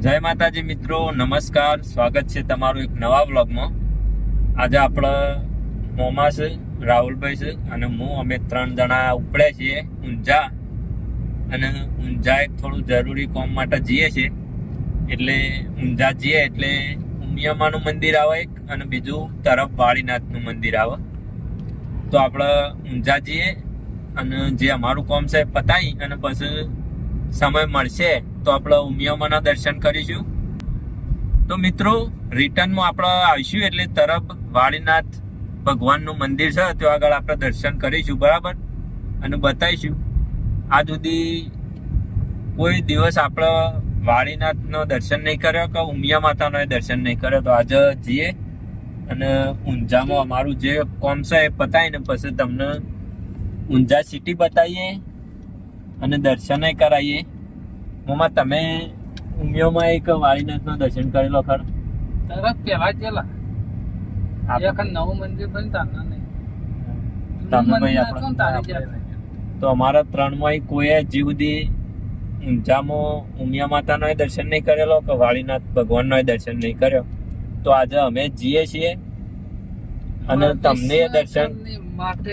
જય માતાજી મિત્રો, નમસ્કાર. સ્વાગત છે તમારું એક નવા વ્લોગમાં. આજે આપણે મોમા છે, રાહુલભાઈ છે, અને હું, અમે ત્રણ જણા ઉપડ્યા છીએ ઊંઝા. અને ઊંઝા એક થોડું જરૂરી કોમ માટે જઈએ છીએ. એટલે ઊંઝા જઈએ એટલે ઉમિયામાનું મંદિર આવે એક અને બીજું તરફ વાળીનાથનું મંદિર આવે. તો આપણે ઊંઝા જઈએ અને જે અમારું કોમ છે પતાવી અને પછી સમય મળશે. તો આપણે ઉમિયામાના દર્શન કરીશું. તો મિત્રો, રિટર્નમાં આપણે આવીશું એટલે તરફ વાળીનાથ ભગવાનનું મંદિર છે ત્યાં આગળ આપણે દર્શન કરીશું, બરાબર? અને બતાવીશું. આ સુધી કોઈ દિવસ આપણે વાળીનાથનો દર્શન નહીં કર્યો કે ઉમિયા માતાનો દર્શન નહીં કર્યો? તો આજે જઈએ અને ઊંઝામાં અમારું જે કોમ છે એ પતાવીને પછી તમને ઊંઝા સિટી બતાવીએ અને દર્શનય કરાવીએ. મમ્મા તમે ઉમિયામાં એક વાળીનાથનો દર્શન કરેલો ખરો? તરત પહેલા ગયેલા એક નવું મંદિર તારના નહીં. તો અમારા ત્રણમાં કોઈ હજી સુધી ઊંઝામાં ઉમિયા માતાનો દર્શન નહીં કરેલો કે વાળીનાથ ભગવાનનો દર્શન નહીં કર્યો? તો આજે અમે જઈએ છીએ. અને તમને દર્શન માટે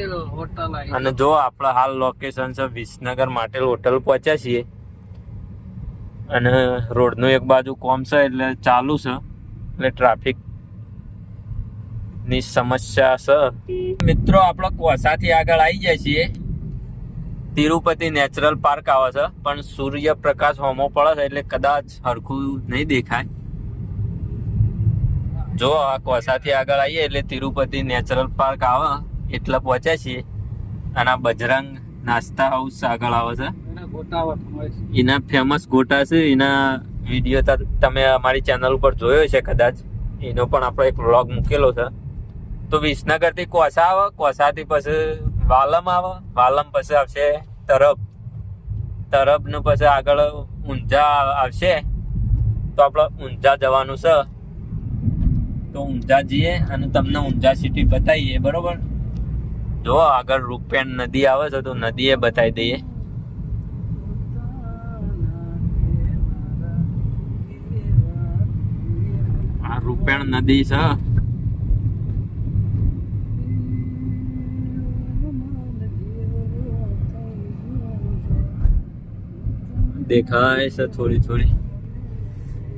અને જો આપણે હાલ લોકેશન છે વિસનગર માટેલ હોટલ પહોંચ્યા છીએ અને રોડનું એક બાજુ કોમ છે એટલે ચાલુ છે. એટલે ટ્રાફિકની સમસ્યા છે. મિત્રો, આપણે કોસાથી આગળ આવી જાય છીએ. તિરુપતિ નેચરલ પાર્ક આવે છે, પણ સૂર્યપ્રકાશ હોમો પડે છે એટલે કદાચ હરખું નહીં દેખાય. જો આ કોસાથી આગળ આવીએ એટલે તિરુપતિ નેચરલ પાર્ક આવે, એટલે પહોંચ્યા છીએ. અને બજરંગ નાસ્તા હાઉસ આગળ આવે છે. એના ફેમસ ગોટા છે, એના વીડિયો તમે અમારી ચેનલ ઉપર જોયો છે કદાચ. એનો પણ આપણો એક વ્લોગ મૂકેલો છે. તો વિસનગરથી કોસા આવે? કોસાથી પછી વાલમ આવે? વાલમ પછી આવશે તરફ તરબનું પછી આગળ ઊંઝા આવશે. તો આપણે ઊંઝા જવાનું છે. તો ઊંઝા જઈએ અને તમને ઊંઝા સિટી બતાવીએ, બરોબર? જો આગળ રૂપેણ નદી આવે છે, તો નદીએ બતાવી દઈએ. આ રૂપેણ નદી છે. દેખાય છે થોડી થોડી.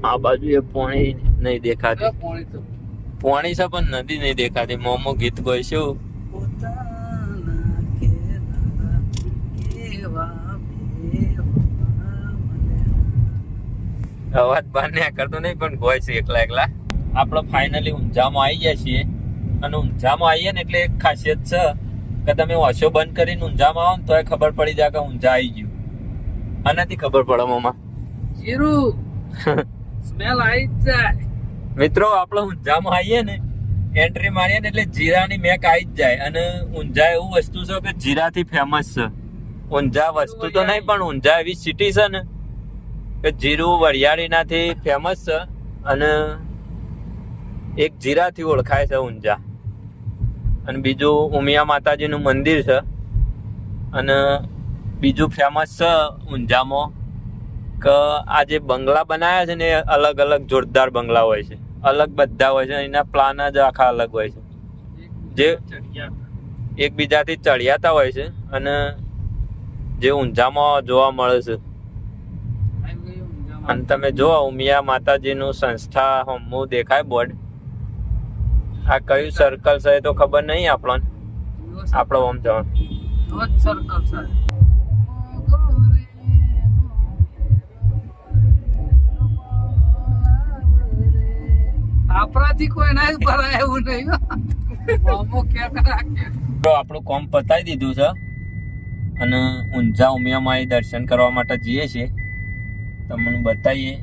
આ બાજુ એ પોણી નહીં દેખાતી. પોણી છે પણ નદી નહીં દેખાતી. મોમો ગીત ગોય મને. અવાજ બહાર ને કરતો નહીં પણ ગોય છે એકલા એકલા. આપણે ફાઇનલી ઊંઝામાં આવી ગયા છીએ. અને ઊંઝામાં આવીએ ને એટલે એક ખાસિયત છે કે તમે ઓછો બંધ કરીને ઊંઝામાં આવો ને તોય ખબર પડી જાય કે ઊંઝા આવી ગયું. આનાથી ખબર પડે મોમાં. જીરું સ્મેલ આવી જાય. મિત્રો આપણે ઊંઝામાં આવીએ ને એન્ટ્રી મારીએ ને એટલે જીરાની મેક આવી જ જાય. અને ઊંઝા એવું વસ્તુ છે કે જીરાથી ફેમસ છે. ઊંઝા વસ્તુ તો નહીં પણ ઊંઝા એવી સિટી છે ને કે જીરું વરિયાળીનાથી ફેમસ છે. અને એક જીરાથી ઓળખાય છે ઊંઝા. અને બીજું ઉમિયા માતાજીનું મંદિર છે. અને બીજું ફેમસ છે ઊંઝામાં કે આ જે બંગલા બનાવ્યા છે ને એ અલગ અલગ જોરદાર બંગલા હોય છે. અલગ બધા હોય છે, એના પ્લાન જ આખા અલગ હોય છે. જે- એકબીજાથી ચડિયાતા હોય છે અને જે ઊંઝામાં જોવા મળે છે. અને તમે જો ઉમિયા માતાજીનું સંસ્થા હમું દેખાય બોર્ડ. આ કયું સર્કલ છે તો ખબર નહીં આપણને. આપણો ઓમ જવાનું. સર્કલ સર આપણાથી કોઈ ના ભરાય એવું નહીં આપણું કોમ પતાવી દીધું છે અને ઊંઝા ઉમિયામાં દર્શન કરવા માટે જઈએ છીએ. તમને બતાવીએ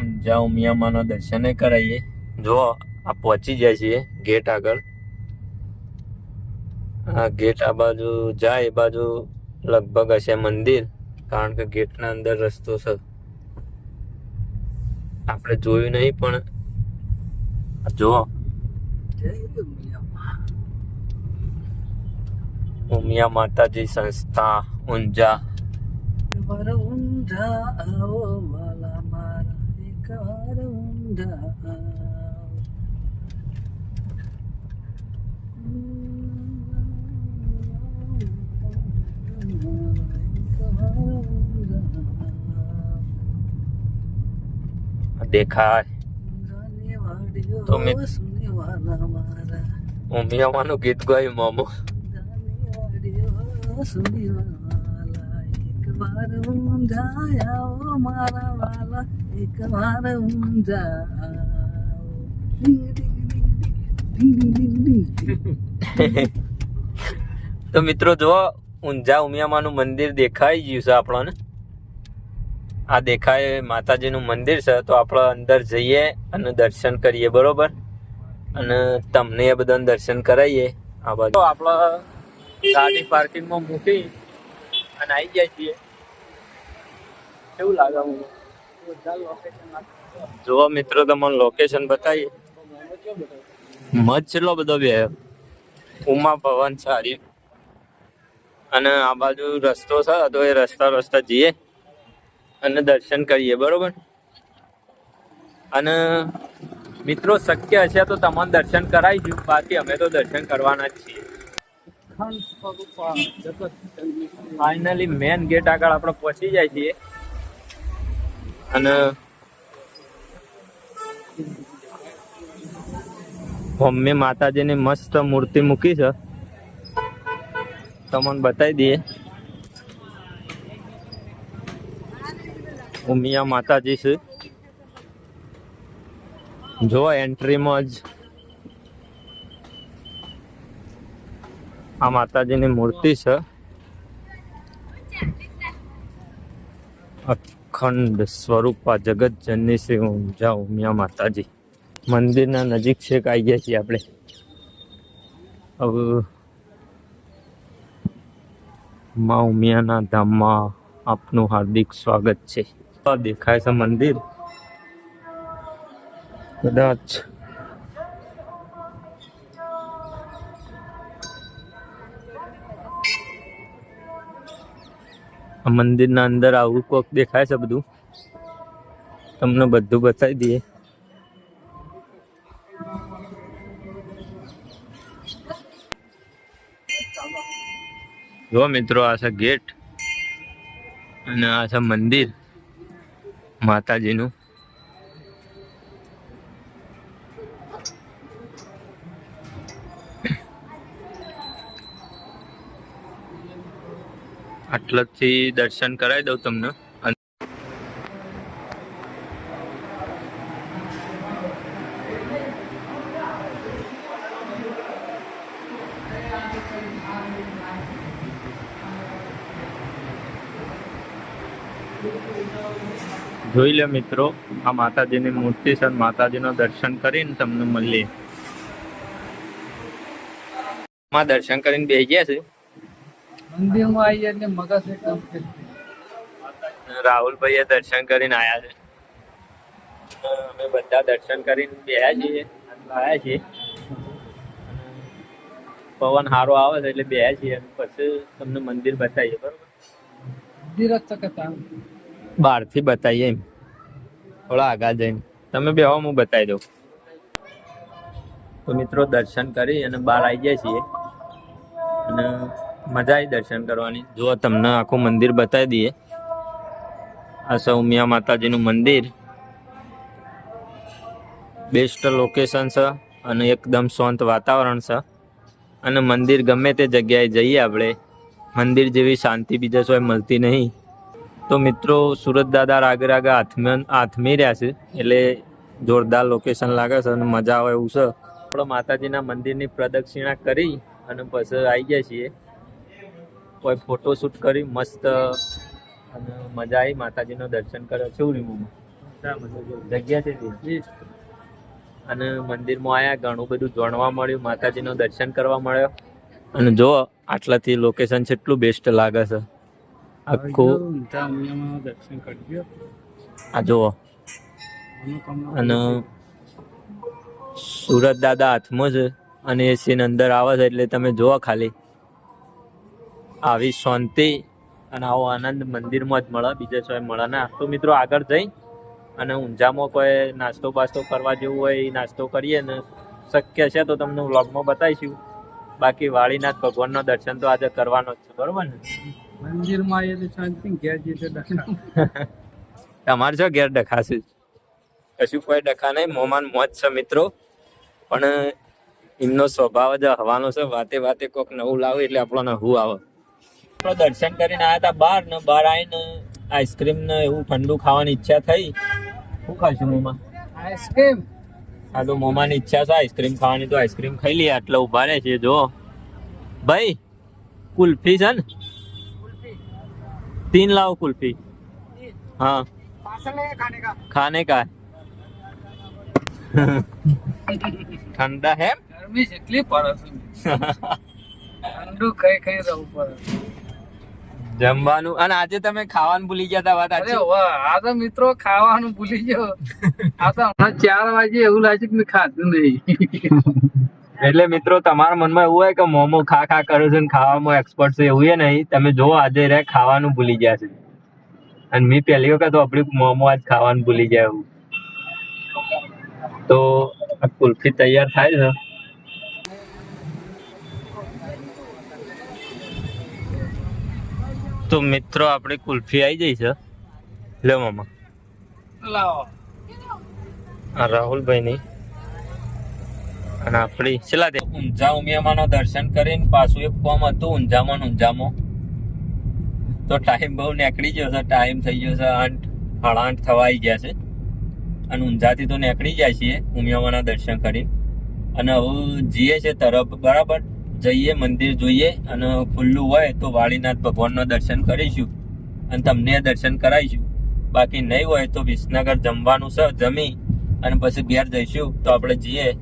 ઊંઝા ઉમિયામાંનો દર્શન કરાવીએ. જો આ પહોંચી જાય છીએ ગેટ આગળ. આ ગેટ આ બાજુ જાય, એ બાજુ લગભગ હશે મંદિર, કારણ કે ગેટના અંદર રસ્તો છે. આપણે જોયું નહીં, પણ જો ઉમિયા. માતાજી સંસ્થા, ઊંઝા. ઊંઝા આવો મારા ઊંઝા દેખાય. તો મારા ઉમિયાવાનું ગીત ગાયું મોમો. તો મિત્રો જો ઊંઝા ઉમિયામાનું મંદિર દેખાઈ ગયું છે આપણને. આ દેખાય માતાજીનું મંદિર છે, તો આપણે અંદર જઈએ અને દર્શન કરીએ, બરોબર? અને તમને એ બધાને દર્શન કરાવીએ. આ બાજુ. આપણે ગાડી પાર્કિંગમાં મૂકી અને આવી ગયા છીએ. કેવું લાગે જુઓ મિત્રો, તમને લોકેશન બતાવીએ. મજ છેલ્લો બધો બે. ઉમા ભવન સારી. અને આ બાજુ રસ્તો છે, તો એ રસ્તા રસ્તા જઈએ. અને દર્શન કરીએ, બરોબર? અને મિત્રો, શક્ય હશે તો તમને દર્શન કરાવીશું બાકી અમે તો દર્શન કરવાના જ છીએ. ફાઇનલી મેન ગેટ આગળ આપણે પહોંચી જાય છીએ. અને મમ્મી માતાજીની મસ્ત મૂર્તિ મૂકી છે. તમને બતાવી દઈએ. ઉમિયા માતાજી છે. જો એન્ટ્રીમાં જ. આ માતાજીની મૂર્તિ છે. અખંડ સ્વરૂપા જગત જનની શ્રી ઊંઝા ઉમિયા માતાજી. મંદિરના નજીક છેક આવી ગયા છીએ આપણે? હવે મા ઉમિયાના ધામમાં આપનું હાર્દિક સ્વાગત છે. દેખાય છે મંદિર. કદાચ. આ મંદિરના અંદર આવું કોક દેખાય છે બધું? તમને બધું બતાવી દઈએ. જો મિત્રો આ છે ગેટ અને આ છે મંદિર. માતાજીનું. આટલાથી દર્શન કરાવી દઉં તમને. અને જોઈ લે મિત્રો આ માતાજીની મૂર્તિ છે માતાજીનો દર્શન કરીને તમને મળીએ. માં દર્શન કરીને બેસી ગયા છે? મંદિરમાં આવી એટલે મગજ એકદમ. રાહુલભાઈએ દર્શન કરીને આયા છે. અમે બધા દર્શન કરીને બેહ્યા છીએ આવ્યા છીએ. પવન સારો આવે છે એટલે બેહ્યા છીએ. પછી તમને મંદિર બતાવીએ બરોબર? મંદિર જ. બહારથી બતાવીએ એમ. થોડા આગળ જઈને. તમે બેહો હું બતાવી દઉં. તો મિત્રો દર્શન કરી અને બહાર આવી ગયા છીએ. અને મજા આવી દર્શન કરવાની. જો તમને આખું મંદિર બતાવી દઈએ. આ સૌમ્યા માતાજીનું મંદિર. બેસ્ટ લોકેશન છે અને એકદમ શાંત વાતાવરણ છે. અને મંદિર ગમે તે જગ્યાએ જઈએ આપણે, મંદિર જેવી શાંતિ બીજા સોય મળતી નહીં. તો મિત્રો સુરત દાદા રાગે રાગે આથમી આથમી રહ્યા છે. એટલે જોરદાર લોકેશન લાગે છે અને મજા આવે એવું છે. આપણે માતાજીના મંદિરની પ્રદક્ષિણા કરી અને પછી આવી ગયા છીએ. કોઈ ફોટોશૂટ કરી મસ્ત અને મજા આવી. માતાજીનું દર્શન કર્યો. છે જગ્યા છે અને મંદિરમાં આવ્યા ઘણું બધું જાણવા મળ્યું. માતાજીનું દર્શન કરવા મળ્યો. અને જો આટલાથી લોકેશન કેટલું બેસ્ટ લાગે છે. આખું દર્શન કરજો આ જુઓ અને સુરત દાદા હાથમાં છે. અને એ સીન અંદર આવે છે એટલે તમે જોવો ખાલી. આવી શાંતિ અને આવો આનંદ મંદિરમાં જ મળે. બીજે કોઈ મળે ના. તો મિત્રો આગળ જઈ અને ઊંઝામાં કોઈ નાસ્તો બાસ્તો કરવા જેવું હોય એ નાસ્તો કરીએ ને શક્ય છે તો તમને વ્લોગમાં બતાવીશું. બાકી વાળીનાથ ભગવાનનો દર્શન તો આજે કરવાનો જ છે. બરોબર ને? મંદિરમાં એ તો શાંતિ ઘેર જઈએ તો તમારે જો ઘેર ડખાશે કશું કોઈ ડખા નહીં મોમાન મોજ છે મિત્રો. પણ એમનો સ્વભાવ જ હવાનો છે વાતે વાતે કોક નવું લાવે એટલે આપણને હું આવે. આપણે દર્શન કરીને આવ્યા હતા બહાર ને બહાર આવીને આઈસ્ક્રીમ ને એવું ઠંડુ ખાવાની ઈચ્છા થઈ. શું ખાશું મોમાં આઈસ્ક્રીમ. હા તો મોમાની ઈચ્છા છે આઈસ્ક્રીમ ખાવાની તો આઈસ્ક્રીમ ખાઈ લઈએ આટલા ઊભા રહે છે જો. ભાઈ કુલ્ફી છે ને? तीन लाओ कुल्फी हाँ પાર્સલ है खाने का खाने का है ठंडा है ગરમી જેટલી પડે છે ઠંડુ ખાઈ ખાઈ રહેવું પડે જમવાનું અને આજે તમે ખાવાનું ભૂલી ગયા હતા વાત અરે સાચી વાહ આ તો મિત્રો ખાવાનું ભૂલી ગયો આ તો હમણાં ચાર વાગે એવું લાગે કે મેં ખાધું નહીં એટલે મિત્રો તમારા મનમાં એવું હોય કે મોમો ખા ખા કરો છો ને ખાવામાં એક્સપર્ટ છે એવું એ નહીં. તમે જો આજે રે ખાવાનું ભૂલી ગયા છે. અને મેં પહેલી વખત આપણી મોમો આજ ખાવાનું ભૂલી ગયા એવું. તો આ કુલ્ફી તૈયાર થાય છે. તો મિત્રો આપણી કુલ્ફી આવી જઈ છે. લે મામા. લાવો. આ રાહુલભાઈની અને આપણી છેલ્લા દે ઊંઝા ઉમિયામાનો દર્શન કરીને પાછું એક કોમ હતું, ઊંઝામાં ઊંઝામાં. તો ટાઈમ બહુ નીકળી ગયો છે ટાઈમ થઈ ગયો છે, આઠ, સાડા આઠ થવા આવી ગયા છે. અને ઊંઝાથી તો નીકળી જાય છીએ ઉમિયામાના દર્શન કરીને. અને હવે જઈએ છે તરફ, બરાબર? જઈએ, મંદિર જોઈએ, અને ખુલ્લું હોય તો વાળીનાથ ભગવાનના દર્શન કરીશું. અને તમને દર્શન કરાવીશું. બાકી નહીં હોય તો વિસનગર જમવાનું છે, જમી. અને પછી ઘેર જઈશું, તો આપણે જઈએ.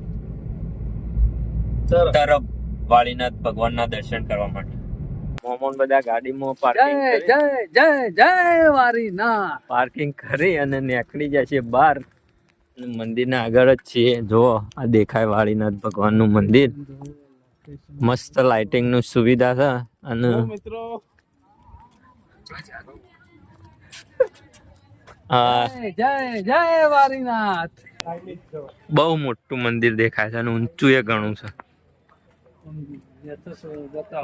તરફ. વાળીનાથ ભગવાનના દર્શન કરવા માટે. મોમોન બધા ગાડીમાં પાર્કિંગ જય જય જય જય વારી પાર્કિંગ કરી અને નીકળી જાય છે બહાર. અને મંદિરના આગળ જ છીએ. જો આ દેખાય વાળીનાથ ભગવાનનું મંદિર. મસ્ત લાઇટિંગનું સુવિધા છે. અને મિત્રો. જય જય જય વારીનાથ. બહુ મોટું મંદિર દેખાય છે અને ઊંચું એ ઘણું છે.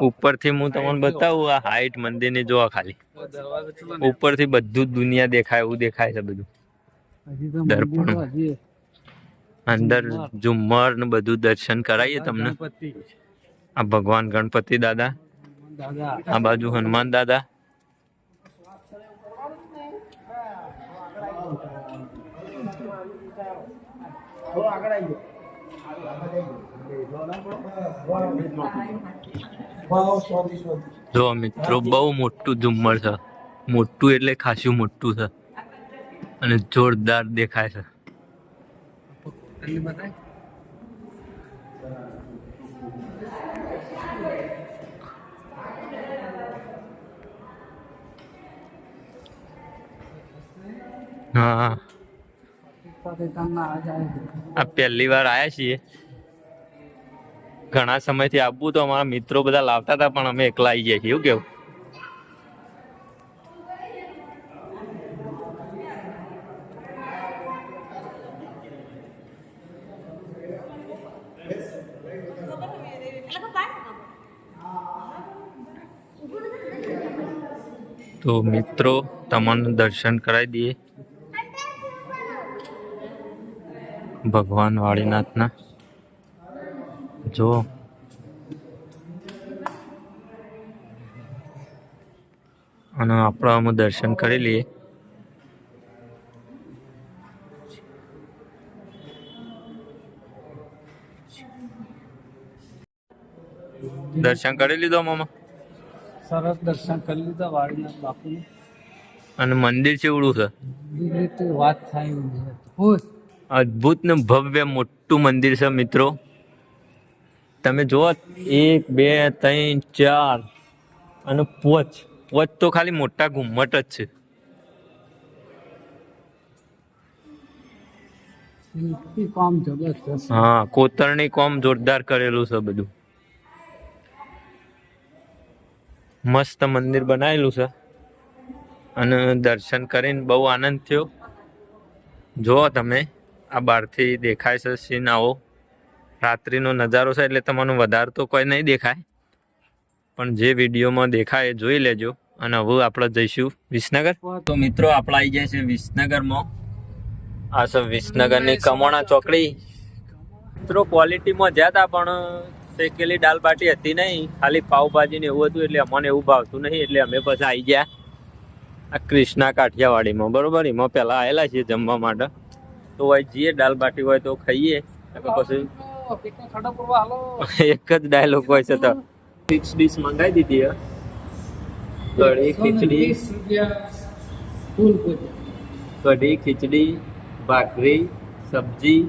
ઉપરથી હું તમને બતાવું, આ હાઈટ મંદિરની જોવા ખાલી. ઉપરથી બધું જ દુનિયા દેખાય, એવું દેખાય છે બધું. દર્પણ. અંદર ઝુમ્મર ને બધું દર્શન કરાવીએ તમને. આ ભગવાન ગણપતિ દાદા, આ બાજુ હનુમાન દાદા. જો મિત્રો બહુ મોટું ઝુમ્મર છે. મોટું એટલે ખાસું મોટું છે. અને જોરદાર દેખાય છે. હા. આ પહેલી વાર આયા છીએ. ઘણા સમયથી આપવું તો અમારા મિત્રો બધા લાવતા હતા, પણ અમે એકલા આવી જાય છીએ. કેવું? તો મિત્રો, તમને દર્શન કરાવી દઈએ. ભગવાન વાળીનાથના. જો અને આપણે અમે દર્શન કરી લઈએ. દર્શન કરી લીધો મામા? સરસ દર્શન કરી લીધા વાળીનાથ બાપુનું. અને મંદિર ચેવડું છે? વાત થાય અદ્ભુત ને ભવ્ય મોટું મંદિર છે મિત્રો. તમે જુઓ એક બે ત્રણ ચાર અને પોચ. પોચ તો ખાલી મોટા ઘુમ્મટ જ છે. હા કોતરણી કોમ જોરદાર કરેલું છે બધું. મસ્ત મંદિર બનાવેલું છે. અને દર્શન કરીને બહુ આનંદ થયો. જુઓ તમે આ બહારથી દેખાય છે સીન આવો. રાત્રિનો નજારો છે એટલે તમને વધારે તો કોઈ નહીં દેખાય. પણ જે વિડીયોમાં દેખાય જોઈ લેજો અને હવે આપણે જઈશું વિસનગર. તો મિત્રો, આપણે આવી જાય છે વિસનગરમાં. આ છે વિસનગરની કમોણા ચોકડી. મિત્રો, ક્વોલિટીમાં જ્યાં હતા પણ શેકેલી દાલ બાટી હતી નહીં. ખાલી પાવભાજી ને એવું હતું એટલે અમને એવું ભાવતું નહીં, એટલે અમે પછી આવી ગયા. આ ક્રિષ્ના કાઠિયાવાડીમાં, બરોબર? એમાં પહેલાં આવેલા છીએ જમવા માટે. તો હોય જઈએ દાલ બાટી હોય તો ખાઈએ. પછી એક જ ડાયલોગ હોય છે તો. ફિક્સ ડીશ મંગાવી દીધી કઢી ખીચડી. કઢી ખીચડી ભાખરી સબ્જી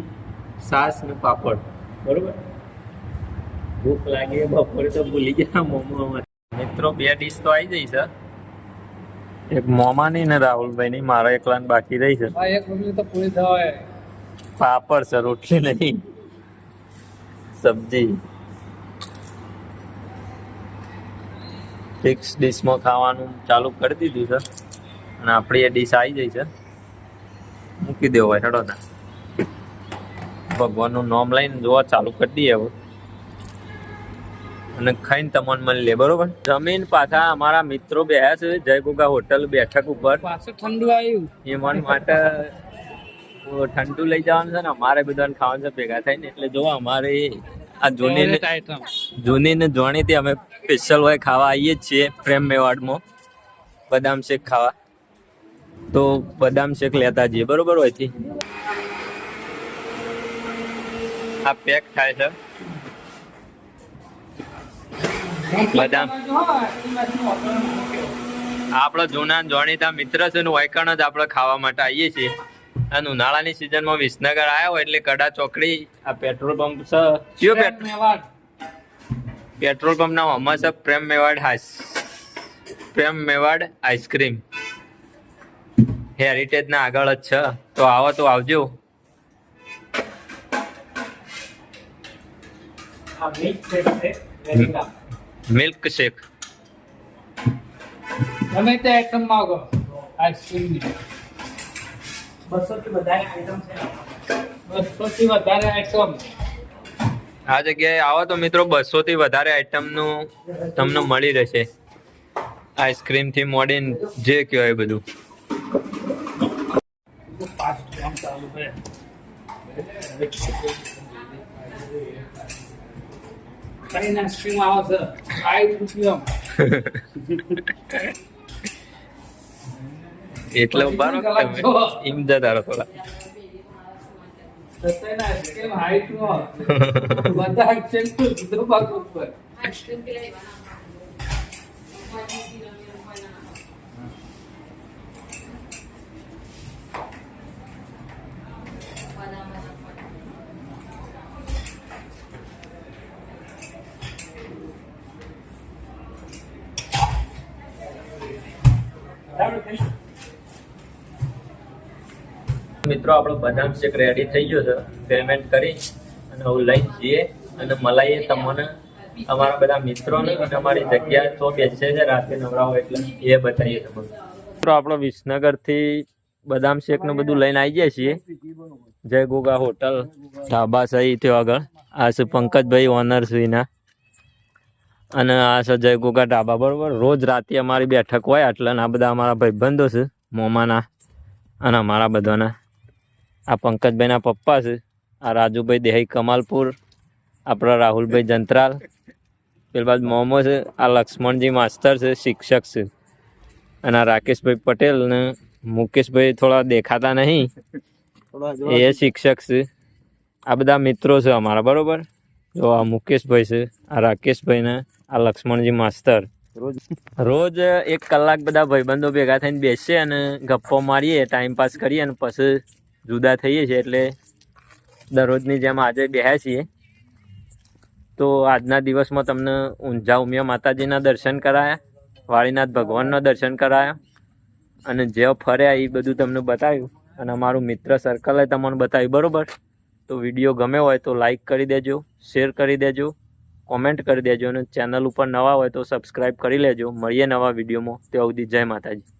સાસ ને પાપડ. બરોબર? ભૂખ લાગી બપોરે તો ભૂલી ગયા મોમો મિત્રો બે ડીશ તો આવી જઈ છે. એક મોમાની ને રાહુલભાઈની મારા એકલા બાકી રહી છે. એક તો પૂરી થવાય. પાપડ છે રોટલી નહીં. સબ્જી. ફિક્સ ડીશમાં ખાવાનું ચાલુ કરી દીધું છે. અને આપણી એ ડીશ આવી જઈ છે. મૂકી દેવો હોય હેડો ભગવાનનું નામ લઈને જોવા ચાલુ કરી દઈએ હવે. અને ખાઈને તમને મળી લે બરોબર? જમીન પાછા અમારા મિત્રો બેહ્યા છે જય ગોગા હોટલ બેઠક ઉપર. પાછું ઠંડુ આવ્યું. એ મન માટે ઠંડુ લઈ જવાનું છે ને અમારે બધાને ખાવાનું છે ભેગા થઈને. એટલે જો અમારે આ જૂની ને જૂની ને જોણીથી અમે સ્પેશિયલ હોય ખાવા આવીએ જ છીએ પ્રેમ મેવાડમાં. બદામ શેક ખાવા. તો બદામ શેક લેતા જઈએ બરોબર હોયથી આ પેક થાય છે. બદામ. આપણો જૂના જાણીતા મિત્ર છે ને વાયકણ જ આપણે ખાવા માટે આવીએ છીએ. અને ઉનાળાની સિઝનમાં વિસનગર આવ્યા એટલે કડા ચોકડી આ પેટ્રોલ પંપ છે. કયો પેટ્રોલ પેટ્રોલ પંપ ના છે Prem Mewad હાઈસ Prem Mewad ice cream heritage ના આગળ જ છે. તો આવો તો આવજો. મિલ્ક શેક ગમે તે આઈટમ માગો આઈસ્ક્રીમ બસો થી વધારે આઈટમ છે. બસો થી વધારે આઈટમ આ જગ્યાએ આવો તો મિત્રો બસો થી વધારે આઈટમનું તમને મળી રહેશે. આઈસ્ક્રીમથી મોડીને જે કહેવાય બધું. કઈ ના સ્ટ્રીમ આવો છે. સાઠ રૂપિયા એટલે બારો તમે એમ જતા રહો થોડા. સત્તાવીસ આઈસ્ક્રીમ હાઈટમાં બધા આઈસ્ક્રીમ તો જુદો ભાગ ઉપર મિત્રો, આપણો બદામ શેક રેડી થઈ ગયો છે. પેમેન્ટ કરી અને હું લઈને જઈએ અને મલાઈએ તમને અમારા બધા મિત્રોને અને અમારી જગ્યા તો બેસે છે, રાતે નવરાવો એટલે એ બતાવીએ તમને. મિત્રો, આપણો વિસનગરથી બદામ શેક ને બધું લઈને આવી જાય છીએ. જય ગોગા હોટલ. ઢાબા સહી થયો આગળ. આ છે પંકજભાઈ ઓનર અને આ છે જય ગોગા ઢાબા બરોબર? રોજ રાતે અમારી બેઠક હોય એટલે આ બધા અમારા ભાઈબંધો છે, મોમાના અને અમારા બધાના. આ પંકજભાઈના પપ્પા છે. આ રાજુભાઈ દેહાઈ કમાલપુર આપણા રાહુલભાઈ જંત્રાલ પેલા બાદ મોમો છે. આ લક્ષ્મણજી માસ્તર છે શિક્ષક છે. અને આ રાકેશભાઈ પટેલ ને મુકેશભાઈ થોડા દેખાતા નહીં. એ શિક્ષક છે. આ બધા મિત્રો છે અમારા બરોબર? જો આ મુકેશભાઈ છે આ રાકેશભાઈ ને આ લક્ષ્મણજી માસ્તર. રોજ. એક કલાક બધા ભાઈબંધો ભેગા થઈને બેસીએ અને ગપ્પો મારીએ ટાઈમ પાસ કરીએ અને પછી જુદા થઈએ છીએ એટલે દરરોજની જેમ આજે બેહ્યા છીએ. તો આજના દિવસમાં તમને ઊંઝા ઉમિયા માતાજીના દર્શન કરાયા, વાળીનાથ ભગવાનના દર્શન કરાયા, અને જે ફર્યા એ બધું તમને બતાવ્યું. અને અમારું મિત્ર સર્કલે તમને બતાવ્યું, બરાબર? તો વીડિયો ગમે હોય તો લાઈક કરી દેજો શેર કરી દેજો કોમેન્ટ કરી દેજો, અને ચેનલ ઉપર નવા હોય તો સબસ્ક્રાઈબ કરી લેજો. મળીએ નવા વિડીયોમાં. ત્યાં સુધી જય માતાજી.